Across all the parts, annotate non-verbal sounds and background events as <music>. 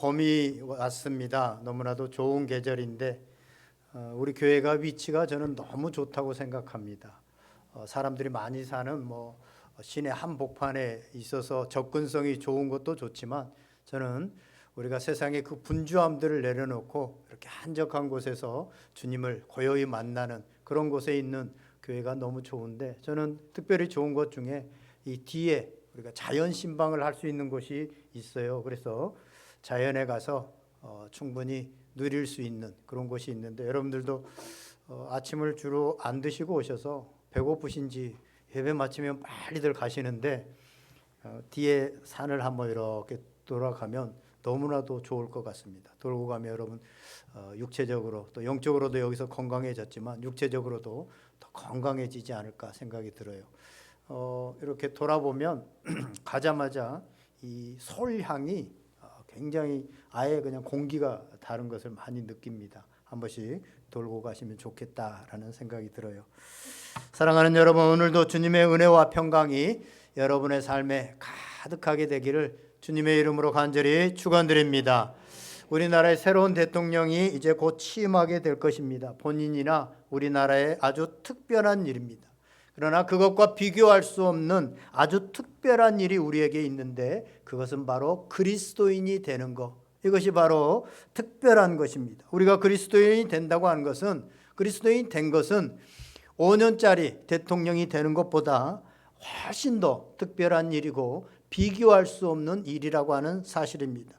봄이 왔습니다. 너무나도 좋은 계절인데 어, 우리 교회가 위치가 저는 너무 좋다고 생각합니다. 어, 사람들이 많이 사는 뭐 시내 한복판에 있어서 접근성이 좋은 것도 좋지만 저는 우리가 세상의 그 분주함들을 내려놓고 이렇게 한적한 곳에서 주님을 고요히 만나는 그런 곳에 있는 교회가 너무 좋은데 저는 특별히 좋은 것 중에 이 뒤에 우리가 자연 신방을 할 수 있는 곳이 있어요. 그래서 자연에 가서 어, 충분히 누릴 수 있는 그런 곳이 있는데 여러분들도 어, 아침을 주로 안 드시고 오셔서 배고프신지 예배 마치면 빨리들 가시는데 어, 뒤에 산을 한번 이렇게 돌아가면 너무나도 좋을 것 같습니다. 돌고 가면 여러분 어, 육체적으로 또 영적으로도 여기서 건강해졌지만 육체적으로도 더 건강해지지 않을까 생각이 들어요. 어, 이렇게 돌아보면 <clears throat> 가자마자 이 솔향이 어, 굉장히 아예 그냥 공기가 다른 것을 많이 느낍니다. 한 번씩 돌고 가시면 좋겠다라는 생각이 들어요. 사랑하는 여러분, 오늘도 주님의 은혜와 평강이 여러분의 삶에 가득하게 되기를 주님의 이름으로 간절히 축원드립니다. 우리나라의 새로운 대통령이 이제 곧 취임하게 될 것입니다. 본인이나 우리나라의 아주 특별한 일입니다. 그러나 그것과 비교할 수 없는 아주 특별한 일이 우리에게 있는데 그것은 바로 그리스도인이 되는 것. 이것이 바로 특별한 것입니다. 우리가 그리스도인이 된다고 하는 것은 그리스도인 된 것은 5년짜리 대통령이 되는 것보다 훨씬 더 특별한 일이고 비교할 수 없는 일이라고 하는 사실입니다.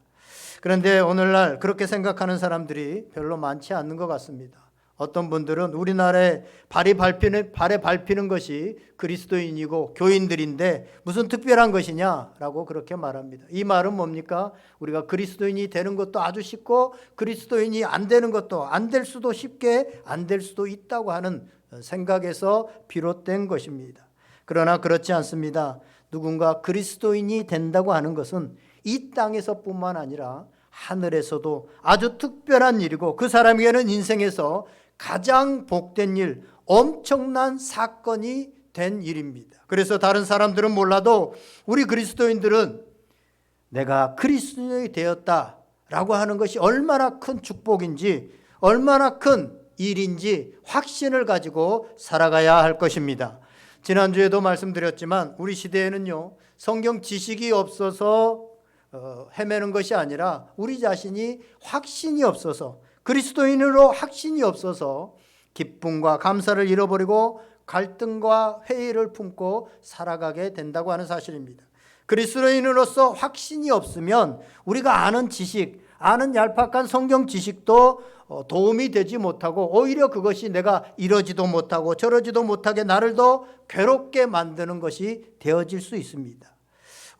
그런데 오늘날 그렇게 생각하는 사람들이 별로 많지 않는 것 같습니다. 어떤 분들은 우리나라에 발이 밟히는 발에 밟히는 것이 그리스도인이고 교인들인데 무슨 특별한 것이냐라고 그렇게 말합니다. 이 말은 뭡니까? 우리가 그리스도인이 되는 것도 아주 쉽고 그리스도인이 안 되는 것도 안 될 수도 쉽게 안 될 수도 있다고 하는 생각에서 비롯된 것입니다. 그러나 그렇지 않습니다. 누군가 그리스도인이 된다고 하는 것은 이 땅에서뿐만 아니라 하늘에서도 아주 특별한 일이고 그 사람에게는 인생에서 가장 복된 일, 엄청난 사건이 된 일입니다. 그래서 다른 사람들은 몰라도 우리 그리스도인들은 내가 그리스도인이 되었다 라고 하는 것이 얼마나 큰 축복인지 얼마나 큰 일인지 확신을 가지고 살아가야 할 것입니다. 지난주에도 말씀드렸지만 우리 시대에는요 성경 지식이 없어서 어, 헤매는 것이 아니라 우리 자신이 확신이 없어서 그리스도인으로 확신이 없어서 기쁨과 감사를 잃어버리고 갈등과 회의를 품고 살아가게 된다고 하는 사실입니다. 그리스도인으로서 확신이 없으면 우리가 아는 지식, 아는 얄팍한 성경 지식도 어, 도움이 되지 못하고 오히려 그것이 내가 이러지도 못하고 저러지도 못하게 나를 더 괴롭게 만드는 것이 되어질 수 있습니다.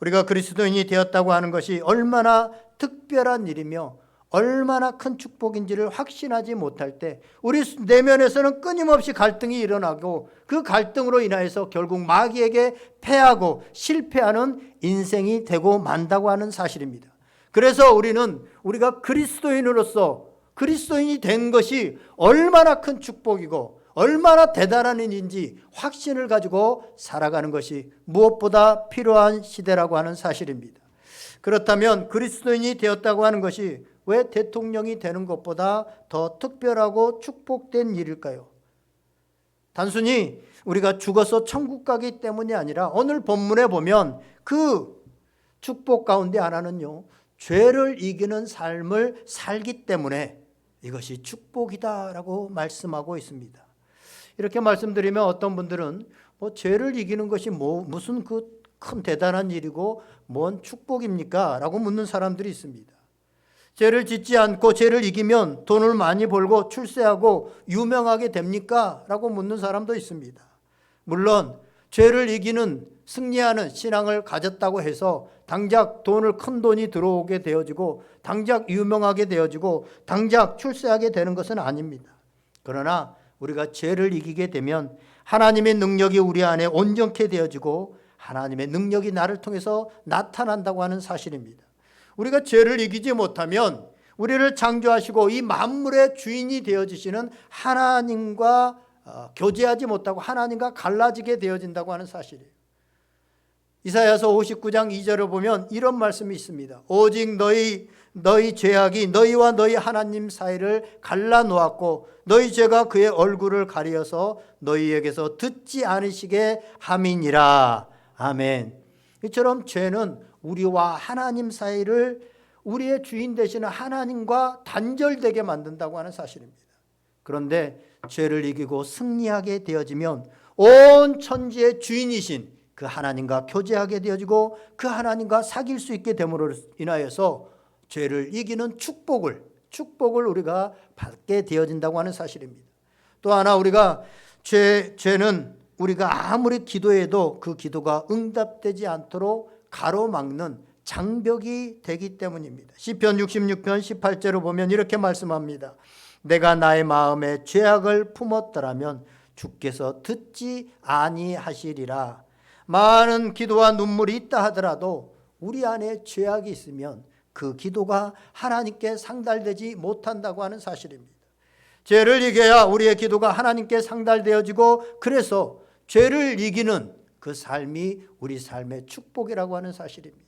우리가 그리스도인이 되었다고 하는 것이 얼마나 특별한 일이며 얼마나 큰 축복인지를 확신하지 못할 때 우리 내면에서는 끊임없이 갈등이 일어나고 그 갈등으로 인하여서 결국 마귀에게 패하고 실패하는 인생이 되고 만다고 하는 사실입니다. 그래서 우리는 우리가 그리스도인으로서 그리스도인이 된 것이 얼마나 큰 축복이고 얼마나 대단한 일인지 확신을 가지고 살아가는 것이 무엇보다 필요한 시대라고 하는 사실입니다. 그렇다면 그리스도인이 되었다고 하는 것이 왜 대통령이 되는 것보다 더 특별하고 축복된 일일까요? 단순히 우리가 죽어서 천국 가기 때문이 아니라 오늘 본문에 보면 그 축복 가운데 하나는요, 죄를 이기는 삶을 살기 때문에 이것이 축복이다라고 말씀하고 있습니다. 이렇게 말씀드리면 어떤 분들은 뭐 죄를 이기는 것이 뭐 무슨 그 큰 대단한 일이고 뭔 축복입니까? 라고 묻는 사람들이 있습니다. 죄를 짓지 않고 죄를 이기면 돈을 많이 벌고 출세하고 유명하게 됩니까? 라고 묻는 사람도 있습니다. 물론 죄를 이기는 승리하는 신앙을 가졌다고 해서 당장 돈을 큰 돈이 들어오게 되어지고 당장 유명하게 되어지고 당장 출세하게 되는 것은 아닙니다. 그러나 우리가 죄를 이기게 되면 하나님의 능력이 우리 안에 온전케 되어지고 하나님의 능력이 나를 통해서 나타난다고 하는 사실입니다. 우리가 죄를 이기지 못하면 우리를 창조하시고 이 만물의 주인이 되어지시는 하나님과 어, 교제하지 못하고 하나님과 갈라지게 되어진다고 하는 사실이에요. 이사야서 59장 2절을 보면 이런 말씀이 있습니다. 오직 너희 너희 죄악이 너희와 너희 하나님 사이를 갈라 놓았고 너희 죄가 그의 얼굴을 가리어서 너희에게서 듣지 않으시게 함이니라. 아멘. 이처럼 죄는 우리와 하나님 사이를 우리의 주인 되시는 하나님과 단절되게 만든다고 하는 사실입니다. 그런데 죄를 이기고 승리하게 되어지면 온 천지의 주인이신 그 하나님과 교제하게 되어지고 그 하나님과 사귈 수 있게 됨으로 인하여서 죄를 이기는 축복을 축복을 우리가 받게 되어진다고 하는 사실입니다. 또 하나 우리가 죄 죄는 우리가 아무리 기도해도 그 기도가 응답되지 않도록 가로막는 장벽이 되기 때문입니다. 시편 66편 18절을 보면 이렇게 말씀합니다. 내가 나의 마음에 죄악을 품었더라면 주께서 듣지 아니하시리라. 많은 기도와 눈물이 있다 하더라도 우리 안에 죄악이 있으면 그 기도가 하나님께 상달되지 못한다고 하는 사실입니다. 죄를 이겨야 우리의 기도가 하나님께 상달되어지고 그래서 죄를 이기는 그 삶이 우리 삶의 축복이라고 하는 사실입니다.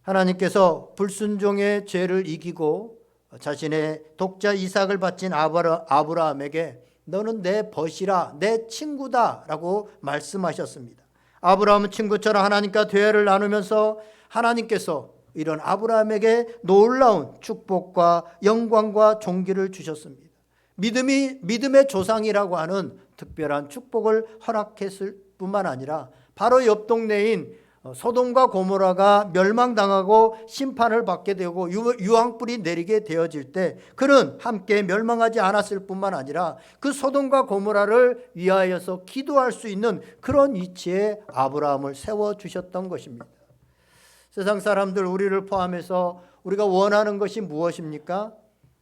하나님께서 불순종의 죄를 이기고 자신의 독자 이삭을 바친 아브라, 아브라함에게 너는 내 벗이라 내 친구다라고 말씀하셨습니다. 아브라함은 친구처럼 하나님과 대화를 나누면서 하나님께서 이런 아브라함에게 놀라운 축복과 영광과 존귀를 주셨습니다. 믿음이 믿음의 조상이라고 하는 특별한 축복을 허락했을 뿐만 아니라 바로 옆 동네인 소돔과 고모라가 멸망당하고 심판을 받게 되고 유황불이 내리게 되어질 때 그는 함께 멸망하지 않았을 뿐만 아니라 그 소돔과 고모라를 위하여서 기도할 수 있는 그런 위치에 아브라함을 세워 주셨던 것입니다. 세상 사람들 우리를 포함해서 우리가 원하는 것이 무엇입니까?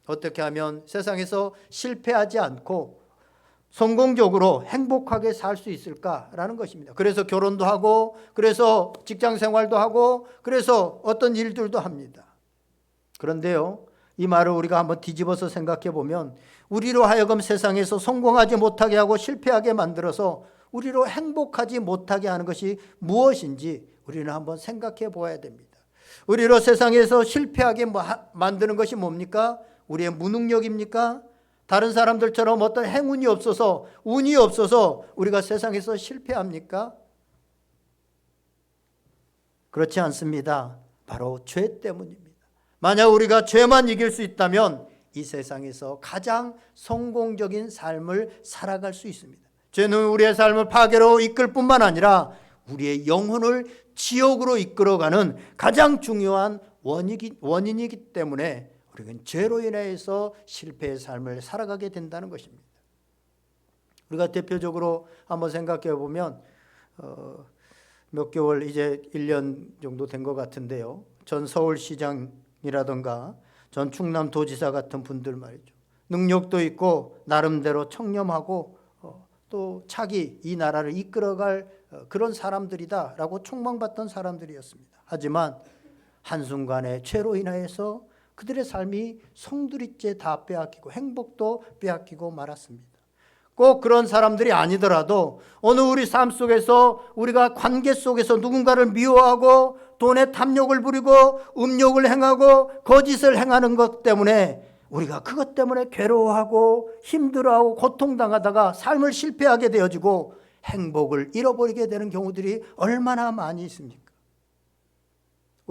어떻게 하면 세상에서 실패하지 않고 성공적으로 행복하게 살 수 있을까라는 것입니다. 그래서 결혼도 하고, 그래서 직장 생활도 하고, 그래서 어떤 일들도 합니다. 그런데요, 이 말을 우리가 한번 뒤집어서 생각해 보면, 우리로 하여금 세상에서 성공하지 못하게 하고 실패하게 만들어서 우리로 행복하지 못하게 하는 것이 무엇인지 우리는 한번 생각해 보아야 됩니다. 우리로 세상에서 실패하게 뭐 만드는 것이 뭡니까? 우리의 무능력입니까? 다른 사람들처럼 어떤 행운이 없어서 운이 없어서 우리가 세상에서 실패합니까? 그렇지 않습니다. 바로 죄 때문입니다. 만약 우리가 죄만 이길 수 있다면 이 세상에서 가장 성공적인 삶을 살아갈 수 있습니다. 죄는 우리의 삶을 파괴로 이끌 뿐만 아니라 우리의 영혼을 지옥으로 이끌어가는 가장 중요한 원인이기 때문에 우리는 죄로 인해서 실패의 삶을 살아가게 된다는 것입니다. 우리가 대표적으로 한번 생각해 보면 어, 몇 개월 이제 1년 정도 된 것 같은데요. 전 서울시장이라든가 전 충남도지사 같은 분들 말이죠. 능력도 있고 나름대로 청렴하고 어, 또 차기 이 나라를 이끌어갈 어, 그런 사람들이다라고 총망받던 사람들이었습니다. 하지만 한순간에 죄로 인하여서 그들의 삶이 성두리째 다 빼앗기고 행복도 빼앗기고 말았습니다. 꼭 그런 사람들이 아니더라도 어느 우리 삶 속에서 우리가 관계 속에서 누군가를 미워하고 돈에 탐욕을 부리고 음욕을 행하고 거짓을 행하는 것 때문에 우리가 그것 때문에 괴로워하고 힘들어하고 고통당하다가 삶을 실패하게 되어지고 행복을 잃어버리게 되는 경우들이 얼마나 많이 있습니까?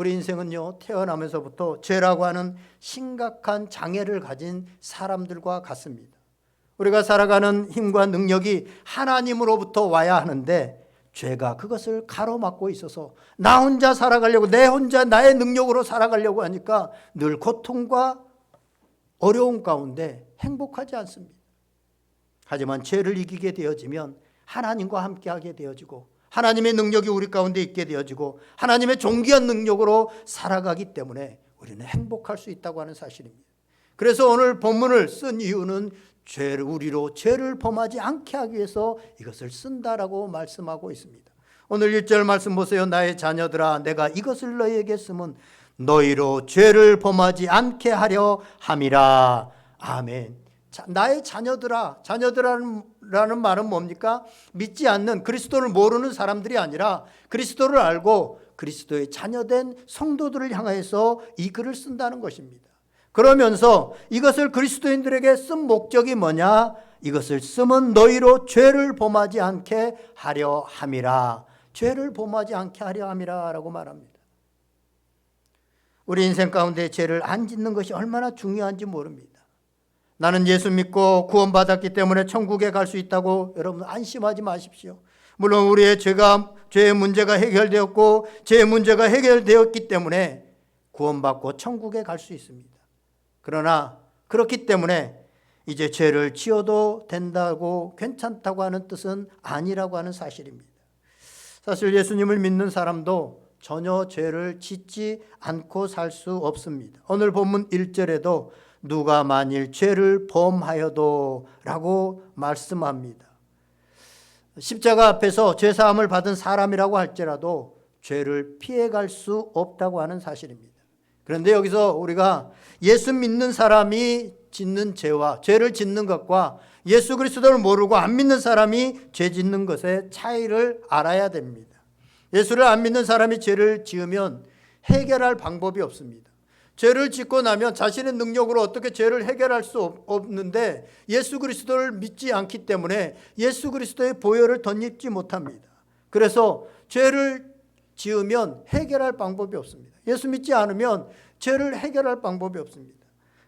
우리 인생은요, 태어나면서부터 죄라고 하는 심각한 장애를 가진 사람들과 같습니다. 우리가 살아가는 힘과 능력이 하나님으로부터 와야 하는데 죄가 그것을 가로막고 있어서 나 혼자 살아가려고 내 혼자 나의 능력으로 살아가려고 하니까 늘 고통과 어려움 가운데 행복하지 않습니다. 하지만 죄를 이기게 되어지면 하나님과 함께하게 되어지고 하나님의 능력이 우리 가운데 있게 되어지고 하나님의 존귀한 능력으로 살아가기 때문에 우리는 행복할 수 있다고 하는 사실입니다. 그래서 오늘 본문을 쓴 이유는 죄를 우리로 죄를 범하지 않게 하기 위해서 이것을 쓴다라고 말씀하고 있습니다. 오늘 1절 말씀 보세요. 나의 자녀들아 내가 이것을 너희에게 쓰면 너희로 죄를 범하지 않게 하려 함이라. 아멘. 자, 나의 자녀들아, 자녀들라는 말은 뭡니까? 믿지 않는 그리스도를 모르는 사람들이 아니라 그리스도를 알고 그리스도의 자녀된 성도들을 향해서 이 글을 쓴다는 것입니다. 그러면서 이것을 그리스도인들에게 쓴 목적이 뭐냐? 이것을 쓰면 너희로 죄를 범하지 않게 하려 함이라. 죄를 범하지 않게 하려 함이라라고 말합니다. 우리 인생 가운데 죄를 안 짓는 것이 얼마나 중요한지 모릅니다. 나는 예수 믿고 구원받았기 때문에 천국에 갈 수 있다고 여러분 안심하지 마십시오. 물론 우리의 죄가 죄의 문제가 해결되었고 죄의 문제가 해결되었기 때문에 구원받고 천국에 갈 수 있습니다. 그러나 그렇기 때문에 이제 죄를 지어도 된다고 괜찮다고 하는 뜻은 아니라고 하는 사실입니다. 사실 예수님을 믿는 사람도 전혀 죄를 짓지 않고 살 수 없습니다. 오늘 본문 1절에도 누가 만일 죄를 범하여도 라고 말씀합니다. 십자가 앞에서 죄 사함을 받은 사람이라고 할지라도 죄를 피해갈 수 없다고 하는 사실입니다. 그런데 여기서 우리가 예수 믿는 사람이 짓는 죄와 죄를 짓는 것과 예수 그리스도를 모르고 안 믿는 사람이 죄 짓는 것의 차이를 알아야 됩니다. 예수를 안 믿는 사람이 죄를 지으면 해결할 방법이 없습니다. 죄를 짓고 나면 자신의 능력으로 어떻게 죄를 해결할 수 없- 없는데 예수 그리스도를 믿지 않기 때문에 예수 그리스도의 보혈을 덧입지 못합니다. 그래서 죄를 지으면 해결할 방법이 없습니다. 예수 믿지 않으면 죄를 해결할 방법이 없습니다.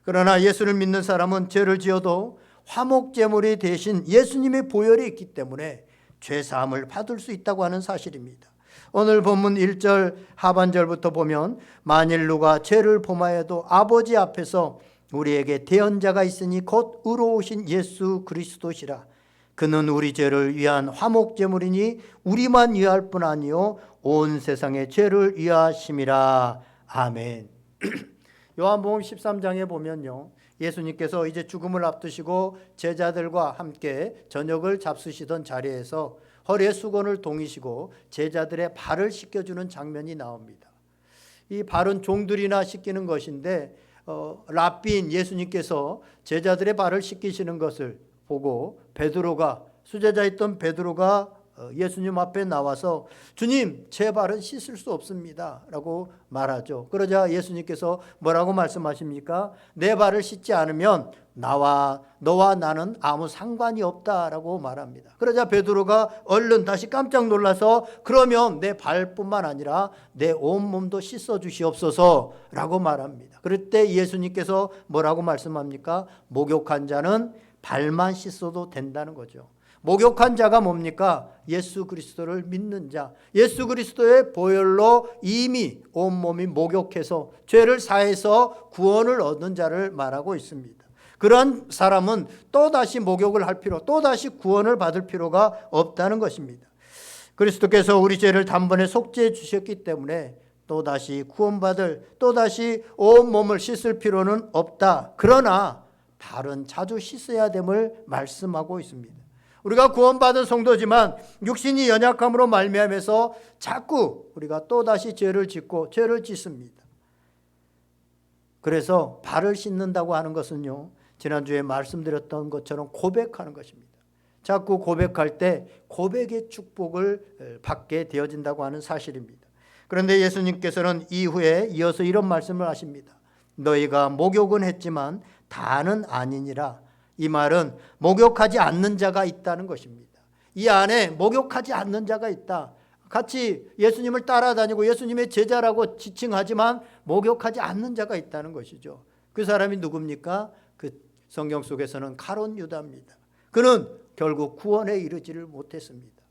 그러나 예수를 믿는 사람은 죄를 지어도 화목 제물이 대신 예수님의 보혈이 있기 때문에 죄 사함을 받을 수 있다고 하는 사실입니다. 오늘 본문 1절 하반절부터 보면 만일 누가 죄를 범하여도 아버지 앞에서 우리에게 대언자가 있으니 곧 의로우신 예수 그리스도시라 그는 우리 죄를 위한 화목 제물이니 우리만 위할 뿐 아니요 온 세상의 죄를 위하심이라 아멘. <clears throat> 요한복음 13장에 보면요. 예수님께서 이제 죽음을 앞두시고 제자들과 함께 저녁을 잡수시던 자리에서 허리에 수건을 동이시고 제자들의 발을 씻겨주는 장면이 나옵니다. 이 발은 종들이나 씻기는 것인데 어, 랍비인 예수님께서 제자들의 발을 씻기시는 것을 보고 베드로가 수제자였던 베드로가 어, 예수님 앞에 나와서 주님 제 발은 씻을 수 없습니다 라고 말하죠. 그러자 예수님께서 뭐라고 말씀하십니까? 내 발을 씻지 않으면 나와 너와 나는 아무 상관이 없다라고 말합니다. 그러자 베드로가 얼른 다시 깜짝 놀라서 그러면 내 발뿐만 아니라 내 온몸도 씻어 주시옵소서 라고 말합니다. 그럴 때 예수님께서 뭐라고 말씀합니까? 목욕한 자는 발만 씻어도 된다는 거죠. 목욕한 자가 뭡니까? 예수 그리스도를 믿는 자. 예수 그리스도의 보혈로 이미 온몸이 목욕해서 죄를 사해서 구원을 얻는 자를 말하고 있습니다. 그런 사람은 또다시 목욕을 할 필요, 또다시 구원을 받을 필요가 없다는 것입니다. 그리스도께서 우리 죄를 단번에 속죄해 주셨기 때문에 또다시 구원받을, 또다시 온몸을 씻을 필요는 없다. 그러나 발은 자주 씻어야 됨을 말씀하고 있습니다. 우리가 구원받은 성도지만 육신이 연약함으로 말미암아서 자꾸 우리가 또다시 죄를 짓고 죄를 짓습니다. 그래서 발을 씻는다고 하는 것은요. 지난주에 말씀드렸던 것처럼 고백하는 것입니다. 자꾸 고백할 때 고백의 축복을 받게 되어진다고 하는 사실입니다. 그런데 예수님께서는 이후에 이어서 이런 말씀을 하십니다. 너희가 목욕은 했지만 다는 아니니라. 이 말은 목욕하지 않는 자가 있다는 것입니다. 이 안에 목욕하지 않는 자가 있다. 같이 예수님을 따라다니고 예수님의 제자라고 지칭하지만 목욕하지 않는 자가 있다는 것이죠. 그 사람이 누굽니까? 그 성경 속에서는 가론 유다입니다. 그는 결국 구원에 이르지를 못했습니다.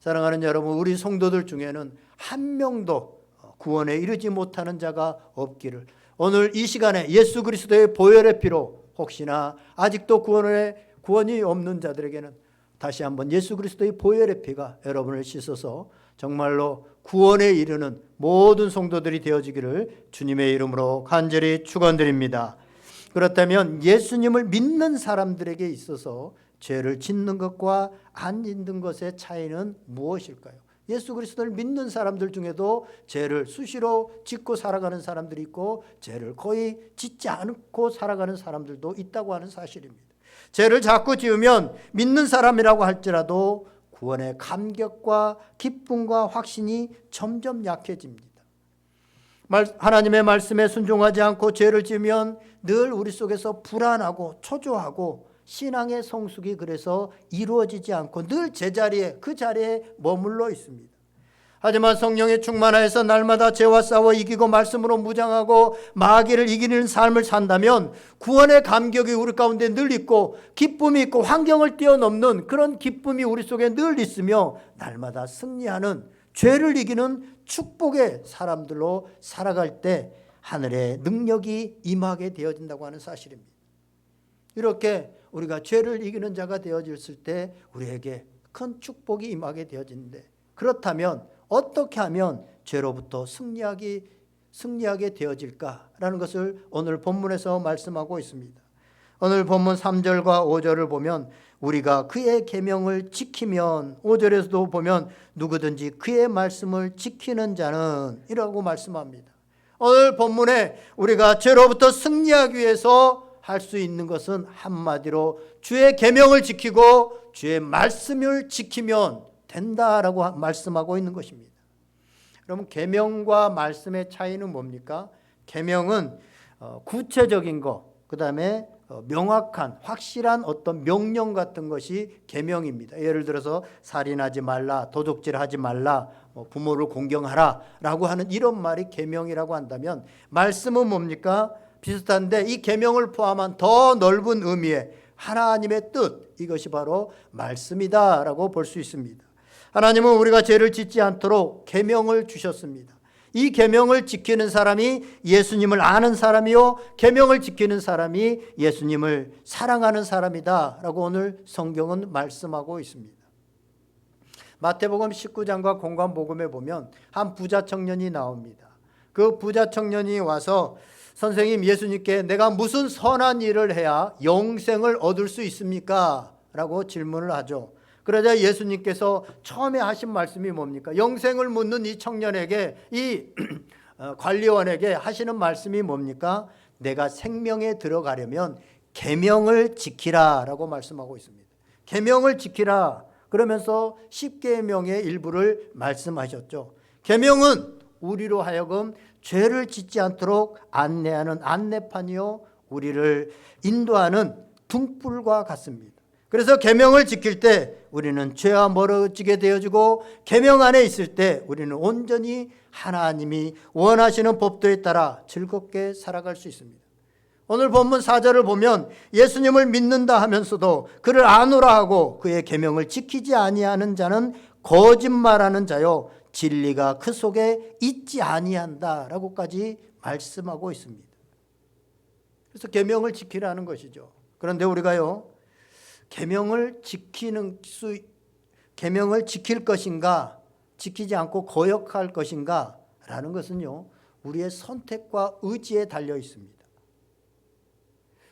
사랑하는 여러분, 우리 성도들 중에는 한 명도 구원에 이르지 못하는 자가 없기를 오늘 이 시간에 예수 그리스도의 보혈의 피로 혹시나 아직도 구원에 구원이 없는 자들에게는 다시 한번 예수 그리스도의 보혈의 피가 여러분을 씻어서 정말로 구원에 이르는 모든 성도들이 되어지기를 주님의 이름으로 간절히 축원드립니다. 그렇다면 예수님을 믿는 사람들에게 있어서 죄를 짓는 것과 안 짓는 것의 차이는 무엇일까요? 예수 그리스도를 믿는 사람들 중에도 죄를 수시로 짓고 살아가는 사람들이 있고 죄를 거의 짓지 않고 살아가는 사람들도 있다고 하는 사실입니다. 죄를 자꾸 지으면 믿는 사람이라고 할지라도 구원의 감격과 기쁨과 확신이 점점 약해집니다. 말- 하나님의 말씀에 순종하지 않고 죄를 지으면 늘 우리 속에서 불안하고 초조하고 신앙의 성숙이 그래서 이루어지지 않고 늘 제자리에 그 자리에 머물러 있습니다. 하지만 성령의 충만하여서 날마다 죄와 싸워 이기고 말씀으로 무장하고 마귀를 이기는 삶을 산다면 구원의 감격이 우리 가운데 늘 있고 기쁨이 있고 환경을 뛰어넘는 그런 기쁨이 우리 속에 늘 있으며 날마다 승리하는 죄를 이기는 축복의 사람들로 살아갈 때 하늘의 능력이 임하게 되어진다고 하는 사실입니다. 이렇게 우리가 죄를 이기는 자가 되어졌을 때 우리에게 큰 축복이 임하게 되어지는데 그렇다면 어떻게 하면 죄로부터 승리하기 승리하게 되어질까라는 것을 오늘 본문에서 말씀하고 있습니다. 오늘 본문 3절과 5절을 보면 우리가 그의 계명을 지키면 5절에서도 보면 누구든지 그의 말씀을 지키는 자는 이라고 말씀합니다. 오늘 본문에 우리가 죄로부터 승리하기 위해서 할 수 있는 것은 한마디로 주의 계명을 지키고 주의 말씀을 지키면 된다라고 말씀하고 있는 것입니다. 그러면 계명과 말씀의 차이는 뭡니까? 계명은 어, 구체적인 것, 그다음에 어, 명확한 확실한 어떤 명령 같은 것이 계명입니다. 예를 들어서 살인하지 말라, 도둑질하지 말라, 뭐 부모를 공경하라라고 하는 이런 말이 계명이라고 한다면 말씀은 뭡니까? 비슷한데 이 계명을 포함한 더 넓은 의미의 하나님의 뜻 이것이 바로 말씀이다라고 볼 수 있습니다. 하나님은 우리가 죄를 짓지 않도록 계명을 주셨습니다. 이 계명을 지키는 사람이 예수님을 아는 사람이요 계명을 지키는 사람이 예수님을 사랑하는 사람이다라고 오늘 성경은 말씀하고 있습니다. 마태복음 19장과 공관복음에 보면 한 부자 청년이 나옵니다. 그 부자 청년이 와서 선생님 예수님께 내가 무슨 선한 일을 해야 영생을 얻을 수 있습니까? 라고 질문을 하죠. 그러자 예수님께서 처음에 하신 말씀이 뭡니까? 영생을 묻는 이 청년에게 이 <clears throat> 어, 관리원에게 하시는 말씀이 뭡니까? 내가 생명에 들어가려면 계명을 지키라라고 말씀하고 있습니다. 계명을 지키라 그러면서 십계명의 일부를 말씀하셨죠. 계명은 우리로 하여금 죄를 짓지 않도록 안내하는 안내판이요 우리를 인도하는 등불과 같습니다. 그래서 계명을 지킬 때 우리는 죄와 멀어지게 되어지고 계명 안에 있을 때 우리는 온전히 하나님이 원하시는 법도에 따라 즐겁게 살아갈 수 있습니다. 오늘 본문 4절을 보면 예수님을 믿는다 하면서도 그를 아노라 하고 그의 계명을 지키지 아니하는 자는 거짓말하는 자요 진리가 그 속에 있지 아니한다라고까지 말씀하고 있습니다. 그래서 계명을 지키라는 것이죠. 그런데 우리가요 계명을 지키는 수 계명을 지킬 것인가 지키지 않고 거역할 것인가라는 것은요 우리의 선택과 의지에 달려 있습니다.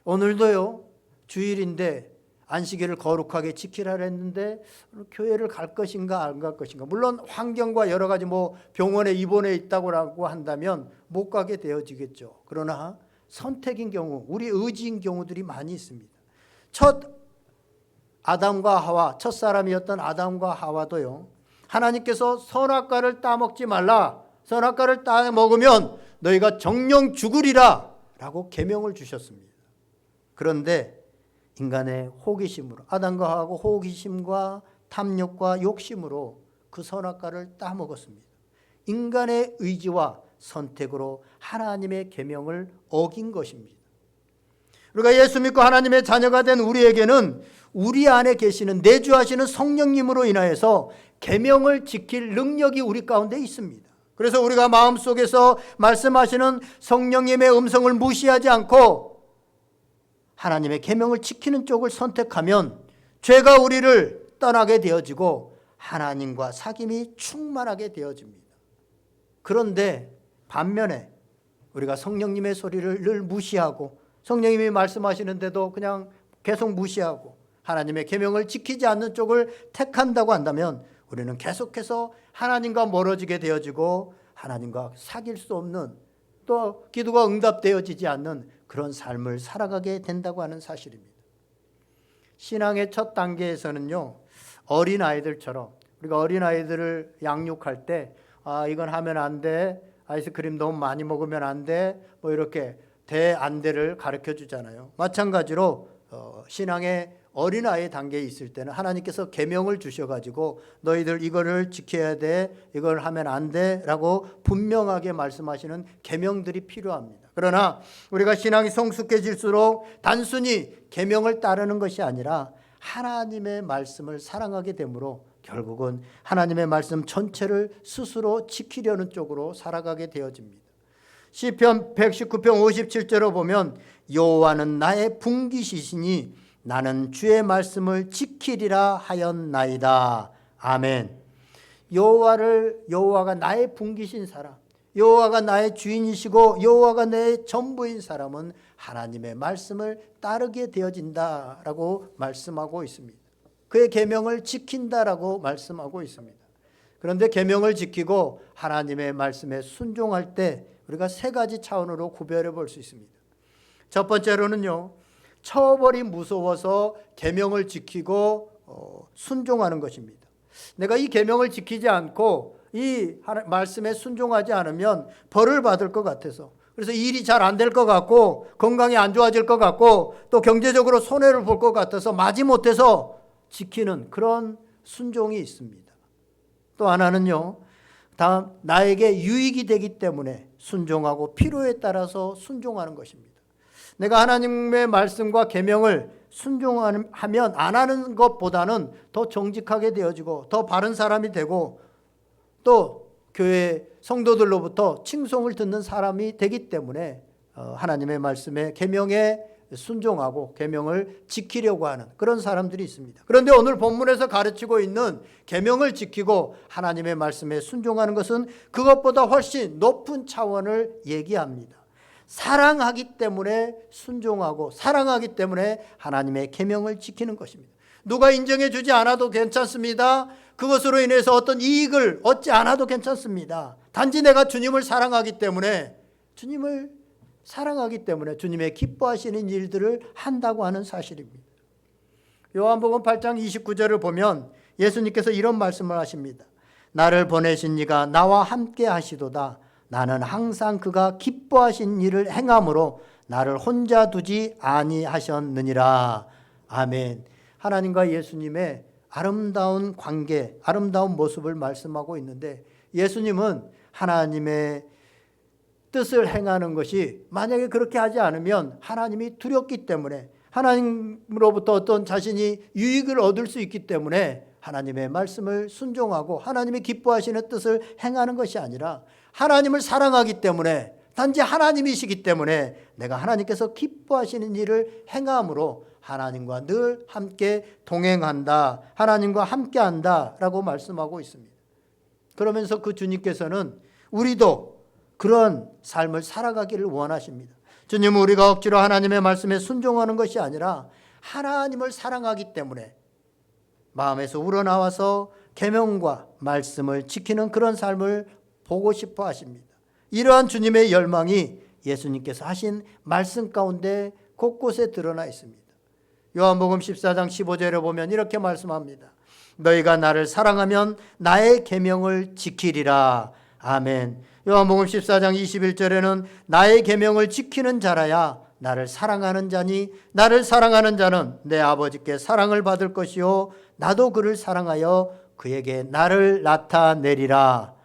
오늘도요 주일인데 안식일을 거룩하게 지키라 했는데 교회를 갈 것인가 안 갈 것인가 물론 환경과 여러 가지 뭐 병원에 입원해 있다고 한다면 못 가게 되어지겠죠. 그러나 선택인 경우 우리 의지인 경우들이 많이 있습니다. 첫 아담과 하와 첫 사람이었던 아담과 하와도요. 하나님께서 선악과를 따먹지 말라. 선악과를 따 먹으면 너희가 정령 죽으리라 라고 계명을 주셨습니다. 그런데 인간의 호기심으로 아담과 하고 호기심과 탐욕과 욕심으로 그 선악과를 따먹었습니다. 인간의 의지와 선택으로 하나님의 계명을 어긴 것입니다. 우리가 예수 믿고 하나님의 자녀가 된 우리에게는 우리 안에 계시는 내주하시는 성령님으로 인하여서 계명을 지킬 능력이 우리 가운데 있습니다. 그래서 우리가 마음속에서 말씀하시는 성령님의 음성을 무시하지 않고 하나님의 계명을 지키는 쪽을 선택하면 죄가 우리를 떠나게 되어지고 하나님과 사귐이 충만하게 되어집니다. 그런데 반면에 우리가 성령님의 소리를 늘 무시하고 성령님이 말씀하시는데도 그냥 계속 무시하고 하나님의 계명을 지키지 않는 쪽을 택한다고 한다면 우리는 계속해서 하나님과 멀어지게 되어지고 하나님과 사귈 수 없는 또 기도가 응답되어지지 않는 그런 삶을 살아가게 된다고 하는 사실입니다. 신앙의 첫 단계에서는요, 어린 아이들처럼 우리가 어린 아이들을 양육할 때 아 이건 하면 안 돼. 아이스크림 너무 많이 먹으면 안 돼. 뭐 이렇게 대안대를 가르쳐 주잖아요. 마찬가지로 어, 신앙의 어린 아이 단계에 있을 때는 하나님께서 계명을 주셔 가지고 너희들 이거를 지켜야 돼. 이걸 하면 안 돼라고 분명하게 말씀하시는 계명들이 필요합니다. 그러나 우리가 신앙이 성숙해질수록 단순히 계명을 따르는 것이 아니라 하나님의 말씀을 사랑하게 되므로 결국은 하나님의 말씀 전체를 스스로 지키려는 쪽으로 살아가게 되어집니다. 시편 119편 57절로 보면 여호와는 나의 분기시시니 나는 주의 말씀을 지키리라 하였나이다. 아멘. 여호와를 여호와가 나의 분기신 사람, 여호와가 나의 주인이시고 여호와가 내 전부인 사람은 하나님의 말씀을 따르게 되어진다라고 말씀하고 있습니다. 그의 계명을 지킨다라고 말씀하고 있습니다. 그런데 계명을 지키고 하나님의 말씀에 순종할 때 우리가 세 가지 차원으로 구별해 볼 수 있습니다. 첫 번째로는요. 처벌이 무서워서 계명을 지키고 어, 순종하는 것입니다. 내가 이 계명을 지키지 않고 이 말씀에 순종하지 않으면 벌을 받을 것 같아서 그래서 일이 잘 안 될 것 같고 건강이 안 좋아질 것 같고 또 경제적으로 손해를 볼 것 같아서 마지 못해서 지키는 그런 순종이 있습니다. 또 하나는요. 다음 나에게 유익이 되기 때문에 순종하고 필요에 따라서 순종하는 것입니다. 내가 하나님의 말씀과 계명을 순종하면 안 하는 것보다는 더 정직하게 되어지고 더 바른 사람이 되고 또 교회 성도들로부터 칭송을 듣는 사람이 되기 때문에 어, 하나님의 말씀에 계명에 순종하고 계명을 지키려고 하는 그런 사람들이 있습니다. 그런데 오늘 본문에서 가르치고 있는 계명을 지키고 하나님의 말씀에 순종하는 것은 그것보다 훨씬 높은 차원을 얘기합니다. 사랑하기 때문에 순종하고 사랑하기 때문에 하나님의 계명을 지키는 것입니다. 누가 인정해 주지 않아도 괜찮습니다. 그것으로 인해서 어떤 이익을 얻지 않아도 괜찮습니다. 단지 내가 주님을 사랑하기 때문에 주님을 사랑하기 때문에 주님의 기뻐하시는 일들을 한다고 하는 사실입니다. 요한복음 8장 29절을 보면 예수님께서 이런 말씀을 하십니다. 나를 보내신 이가 나와 함께 하시도다. 나는 항상 그가 기뻐하신 일을 행함으로 나를 혼자 두지 아니하셨느니라. 아멘. 하나님과 예수님의 아름다운 관계, 아름다운 모습을 말씀하고 있는데 예수님은 하나님의 뜻을 행하는 것이 만약에 그렇게 하지 않으면 하나님이 두렵기 때문에 하나님으로부터 어떤 자신이 유익을 얻을 수 있기 때문에 하나님의 말씀을 순종하고 하나님이 기뻐하시는 뜻을 행하는 것이 아니라 하나님을 사랑하기 때문에 단지 하나님이시기 때문에 내가 하나님께서 기뻐하시는 일을 행함으로 하나님과 늘 함께 동행한다. 하나님과 함께 한다 라고 말씀하고 있습니다. 그러면서 그 주님께서는 우리도 그런 삶을 살아가기를 원하십니다. 주님은 우리가 억지로 하나님의 말씀에 순종하는 것이 아니라 하나님을 사랑하기 때문에 마음에서 우러나와서 계명과 말씀을 지키는 그런 삶을 보고 싶어 하십니다. 이러한 주님의 열망이 예수님께서 하신 말씀 가운데 곳곳에 드러나 있습니다. 요한복음 14장 15절에 보면 이렇게 말씀합니다. 너희가 나를 사랑하면 나의 계명을 지키리라. 아멘. 요한복음 14장 21절에는 나의 계명을 지키는 자라야 나를 사랑하는 자니 나를 사랑하는 자는 내 아버지께 사랑을 받을 것이요 나도 그를 사랑하여 그에게 나를 나타내리라.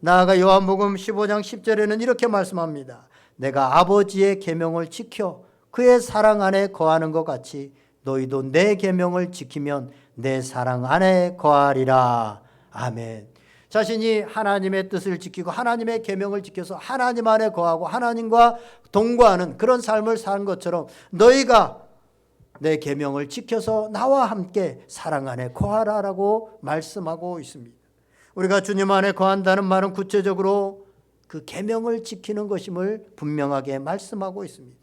나아가 요한복음 15장 10절에는 이렇게 말씀합니다. 내가 아버지의 계명을 지켜 그의 사랑 안에 거하는 것 같이 너희도 내 계명을 지키면 내 사랑 안에 거하리라. 아멘. 자신이 하나님의 뜻을 지키고 하나님의 계명을 지켜서 하나님 안에 거하고 하나님과 동거하는 그런 삶을 사는 것처럼 너희가 내 계명을 지켜서 나와 함께 사랑 안에 거하라라고 말씀하고 있습니다. 우리가 주님 안에 거한다는 말은 구체적으로 그 계명을 지키는 것임을 분명하게 말씀하고 있습니다.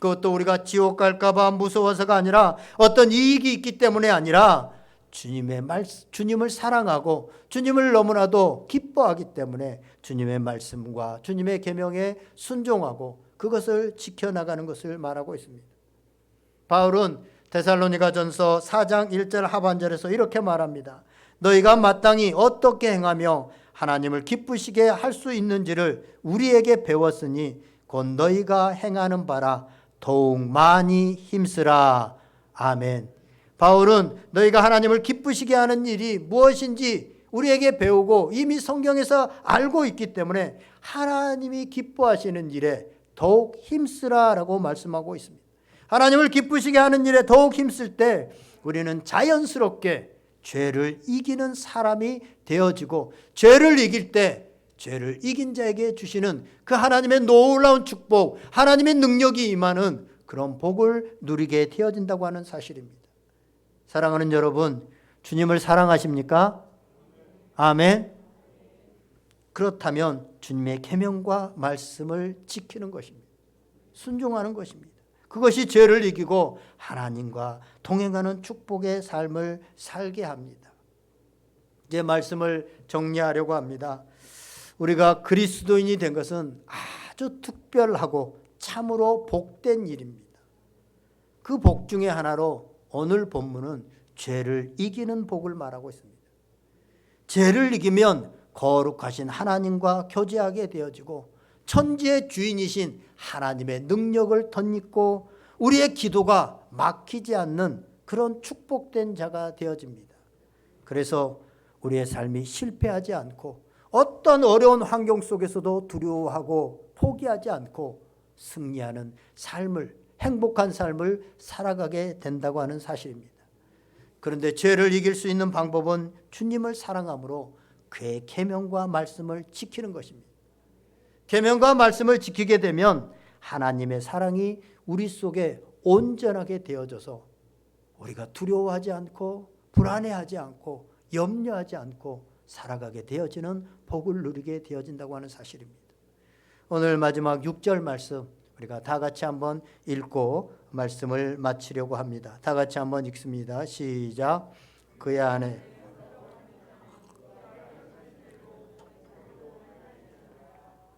그것도 우리가 지옥 갈까봐 무서워서가 아니라 어떤 이익이 있기 때문에 아니라 주님의 말 주님을 사랑하고 주님을 너무나도 기뻐하기 때문에 주님의 말씀과 주님의 계명에 순종하고 그것을 지켜 나가는 것을 말하고 있습니다. 바울은 데살로니가전서 4장 1절 하반절에서 이렇게 말합니다. 너희가 마땅히 어떻게 행하며 하나님을 기쁘시게 할 수 있는지를 우리에게 배웠으니 곧 너희가 행하는 바라 더욱 많이 힘쓰라. 아멘. 바울은 너희가 하나님을 기쁘시게 하는 일이 무엇인지 우리에게 배우고 이미 성경에서 알고 있기 때문에 하나님이 기뻐하시는 일에 더욱 힘쓰라라고 말씀하고 있습니다. 하나님을 기쁘시게 하는 일에 더욱 힘쓸 때 우리는 자연스럽게 죄를 이기는 사람이 되어지고 죄를 이길 때 죄를 이긴 자에게 주시는 그 하나님의 놀라운 축복, 하나님의 능력이 임하는 그런 복을 누리게 되어진다고 하는 사실입니다. 사랑하는 여러분, 주님을 사랑하십니까? 아멘. 그렇다면 주님의 계명과 말씀을 지키는 것입니다. 순종하는 것입니다. 그것이 죄를 이기고 하나님과 동행하는 축복의 삶을 살게 합니다. 이제 말씀을 정리하려고 합니다. 우리가 그리스도인이 된 것은 아주 특별하고 참으로 복된 일입니다. 그 복 중에 하나로 오늘 본문은 죄를 이기는 복을 말하고 있습니다. 죄를 이기면 거룩하신 하나님과 교제하게 되어지고 천지의 주인이신 하나님의 능력을 덧입고 우리의 기도가 막히지 않는 그런 축복된 자가 되어집니다. 그래서 우리의 삶이 실패하지 않고 어떤 어려운 환경 속에서도 두려워하고 포기하지 않고 승리하는 삶을 행복한 삶을 살아가게 된다고 하는 사실입니다. 그런데 죄를 이길 수 있는 방법은 주님을 사랑함으로 그의 계명과 말씀을 지키는 것입니다. 계명과 말씀을 지키게 되면 하나님의 사랑이 우리 속에 온전하게 되어져서 우리가 두려워하지 않고 불안해하지 않고 염려하지 않고 살아가게 되어지는 복을 누리게 되어진다고 하는 사실입니다. 오늘 마지막 6절 말씀 우리가 다 같이 한번 읽고 말씀을 마치려고 합니다. 다 같이 한번 읽습니다. 시작. 그의 안에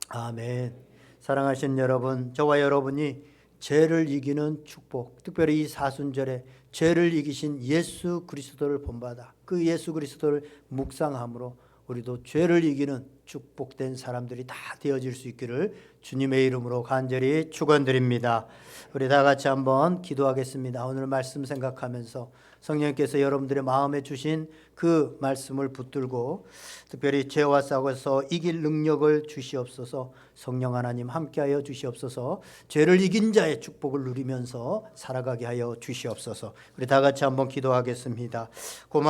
아멘. 사랑하신 여러분, 저와 여러분이 죄를 이기는 축복, 특별히 이 사순절에 죄를 이기신 예수 그리스도를 본받아 그 예수 그리스도를 묵상함으로 우리도 죄를 이기는 축복된 사람들이 다 되어질 수 있기를 주님의 이름으로 간절히 축원드립니다. 우리 다 같이 한번 기도하겠습니다. 오늘 말씀 생각하면서 성령께서 여러분들의 마음에 주신 그 말씀을 붙들고 특별히 죄와 싸워서 이길 능력을 주시옵소서. 성령 하나님 함께하여 주시옵소서. 죄를 이긴 자의 축복을 누리면서 살아가게 하여 주시옵소서. 우리 다 같이 한번 기도하겠습니다. 고마